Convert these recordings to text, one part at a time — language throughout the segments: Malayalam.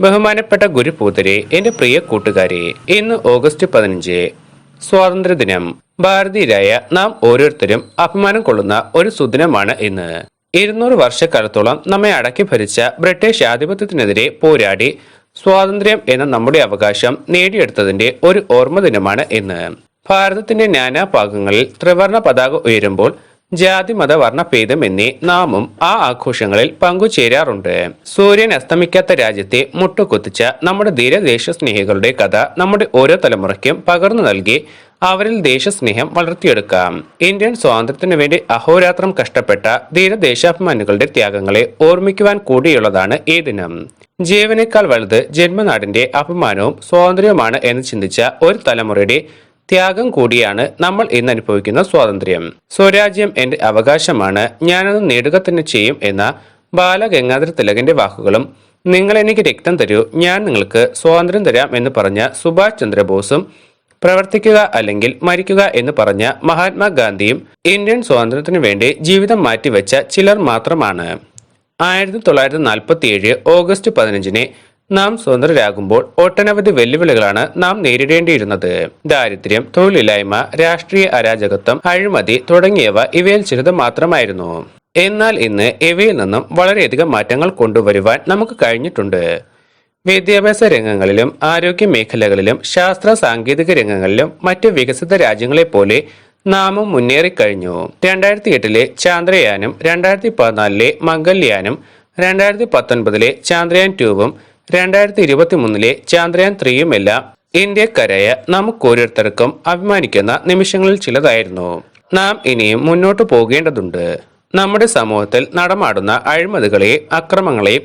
ബഹുമാനപ്പെട്ട ഗുരുപൂതരെ എന്റെ പ്രിയ കൂട്ടുകാരെ ഇന്ന് ഓഗസ്റ്റ് പതിനഞ്ച് സ്വാതന്ത്ര്യദിനം. ഭാരതീയരായ നാം ഓരോരുത്തരും അഭിമാനം കൊള്ളുന്ന ഒരു സുദിനമാണ് ഇന്ന്. ഇരുന്നൂറ് വർഷക്കാലത്തോളം നമ്മെ അടക്കി ഭരിച്ച ബ്രിട്ടീഷ് ആധിപത്യത്തിനെതിരെ പോരാടി സ്വാതന്ത്ര്യം എന്ന നമ്മുടെ അവകാശം നേടിയെടുത്തതിന്റെ ഒരു ഓർമ്മ ദിനമാണ് ഇന്ന്. ഭാരതത്തിന്റെ നാനാഭാഗങ്ങളിൽ ത്രിവർണ പതാക ഉയരുമ്പോൾ ജാതി മത ഭേദം എന്നീ നാമും ആ ആഘോഷങ്ങളിൽ പങ്കുചേരാറുണ്ട്. സൂര്യൻ അസ്തമിക്കാത്ത രാജ്യത്തെ മുട്ടുകുത്തിച്ച നമ്മുടെ ധീരദേശ സ്നേഹികളുടെ കഥ നമ്മുടെ ഓരോ തലമുറയ്ക്കും പകർന്നു നൽകി അവരിൽ ദേശസ്നേഹം വളർത്തിയെടുക്കാം. ഇന്ത്യൻ സ്വാതന്ത്ര്യത്തിനു വേണ്ടി അഹോരാത്രം കഷ്ടപ്പെട്ട ധീരദേശാഭിമാനികളുടെ ത്യാഗങ്ങളെ ഓർമ്മിക്കുവാൻ കൂടിയുള്ളതാണ് ഈ ദിനം. ജീവനേക്കാൾ വലുത് ജന്മനാടിന്റെ അഭിമാനവും സ്വാതന്ത്ര്യവുമാണ് എന്ന് ചിന്തിച്ച ഒരു തലമുറയുടെ ത്യാഗം കൂടിയാണ് നമ്മൾ ഇന്ന് അനുഭവിക്കുന്ന സ്വാതന്ത്ര്യം. സ്വരാജ്യം എന്റെ അവകാശമാണ്. ഞാനത് നേടുക തന്നെ ചെയ്യും എന്ന ബാലഗംഗാധര തിലകന്റെ വാക്കുകളും നിങ്ങൾ എനിക്ക് രക്തം തരൂ ഞാൻ നിങ്ങൾക്ക് സ്വാതന്ത്ര്യം തരാം എന്ന് പറഞ്ഞ സുഭാഷ് ചന്ദ്രബോസും പ്രവർത്തിക്കുക അല്ലെങ്കിൽ മരിക്കുക എന്ന് പറഞ്ഞ മഹാത്മാഗാന്ധിയും ഇന്ത്യൻ സ്വാതന്ത്ര്യത്തിനു വേണ്ടി ജീവിതം മാറ്റിവെച്ച ചിലർ മാത്രമാണ്. ആയിരത്തി തൊള്ളായിരത്തി നാൽപ്പത്തി ഏഴ് ഓഗസ്റ്റ് പതിനഞ്ചിന് നാം സ്വതന്ത്രരാകുമ്പോൾ ഒട്ടനവധി വെല്ലുവിളികളാണ് നാം നേരിടേണ്ടിയിരുന്നത്. ദാരിദ്ര്യം തൊഴിലില്ലായ്മ രാഷ്ട്രീയ അരാജകത്വം അഴിമതി തുടങ്ങിയവ ഇവയിൽ ചിലത് മാത്രമായിരുന്നു. എന്നാൽ ഇന്ന് ഇവയിൽ നിന്നും വളരെയധികം മാറ്റങ്ങൾ കൊണ്ടുവരുവാൻ നമുക്ക് കഴിഞ്ഞിട്ടുണ്ട്. വിദ്യാഭ്യാസ രംഗങ്ങളിലും ആരോഗ്യ മേഖലകളിലും ശാസ്ത്ര സാങ്കേതിക രംഗങ്ങളിലും മറ്റ് വികസിത രാജ്യങ്ങളെ പോലെ നാമും മുന്നേറിക്കഴിഞ്ഞു. രണ്ടായിരത്തി എട്ടിലെ ചാന്ദ്രയാനും രണ്ടായിരത്തി പതിനാലിലെ മംഗൾയാനും രണ്ടായിരത്തി പത്തൊൻപതിലെ ചാന്ദ്രയാൻ ട്യൂബും രണ്ടായിരത്തി ഇരുപത്തി മൂന്നിലെ ചാന്ദ്രയാൻ ത്രീയുമെല്ലാം ഇന്ത്യക്കാരായ നമുക്കോരോരുത്തർക്കും അഭിമാനിക്കുന്ന നിമിഷങ്ങളിൽ ചിലതായിരുന്നു. നാം ഇനിയും മുന്നോട്ട് പോകേണ്ടതുണ്ട്. നമ്മുടെ സമൂഹത്തിൽ നടമാടുന്ന അഴിമതികളെയും അക്രമങ്ങളെയും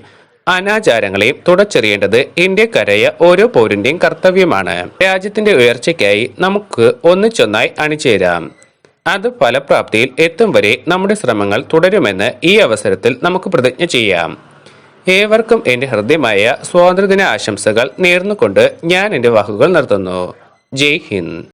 അനാചാരങ്ങളെയും തുടച്ചെറിയേണ്ടത് ഇന്ത്യക്കാരായ ഓരോ പൗരന്റെയും കർത്തവ്യമാണ്. രാജ്യത്തിന്റെ ഉയർച്ചയ്ക്കായി നമുക്ക് ഒന്നിച്ചൊന്നായി അണിചേരാം. അത് ഫലപ്രാപ്തിയിൽ എത്തും വരെ നമ്മുടെ ശ്രമങ്ങൾ തുടരുമെന്ന് ഈ അവസരത്തിൽ നമുക്ക് പ്രതിജ്ഞ ചെയ്യാം. ഏവർക്കും എന്റെ ഹൃദ്യമായ സ്വാതന്ത്ര്യദിന ആശംസകൾ നേർന്നുകൊണ്ട് ഞാൻ എന്റെ വാക്കുകൾ നിർത്തുന്നു. ജയ് ഹിന്ദ്.